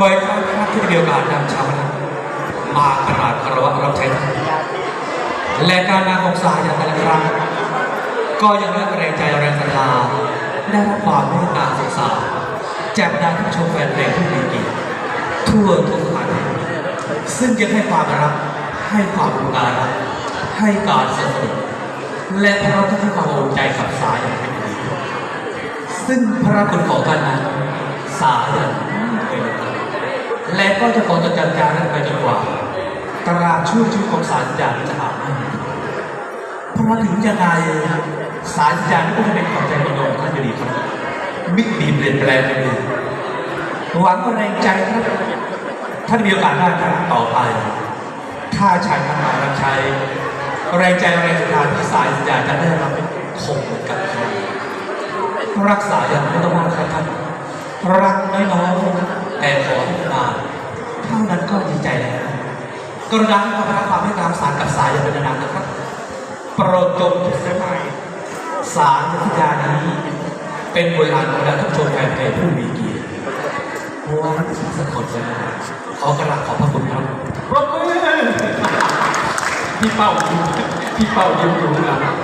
บอยครั้งครั้งที่เดียวกันนำชาวบ้ามากราบคารวะรับใช้และการมาของสายอย่างแต่ละครั้งก็ยังได้แรงใจแรงศรัทธาได้รับความเมตตาสงสารจากบรรดาผู้ชมแฟนเพลงผู้มีกียรติทั่วทุกสถานที่ซึ่งยังให้ความรักให้ความอุปการะให้การสนับสนุนและพร้อมทั้งให้ความอบอุ่นใจกับสายอย่างเป็นอย่างดีซึ่งพระคุณของท่านนั้นสายันไม่เคยลดละและ ก็จะคงจะจำจารึกไปจนกว่าตราบช่วงชีวิตของสารยานจะหาไม่มีเพราะถึงยังไงสารยานก็จะเป็นความใจคนโยมท่านอยู่ดีครับมิกดีเปลี่ยนแปลงไปเลยหวังว่าแรงใจครับท่านมีโอกาสหน้าครั้งต่อไปถ้าชายท่านมารับใช้แรงใจแรงศรัทธาที่สายสัญญาจะได้รับคงเหมือนกันครับรักษาอย่างไม่ต้องมากครับท่านรักน้อยๆ กรุณาให้ความรักความให้ตามสารกับสายอย่างเป็นนานๆนะครับ โปรดจงทุกสมัยสารพิยานี้ เป็นบริหารของเราทุกชมแฟนเพลงผู้มีเกียรติเพราะว่าสักคนจะมาขอกราบขอบพระคุณครับปรบมือพี่เป้าพี่เป้ายิ้มอยู่ข้างหลัง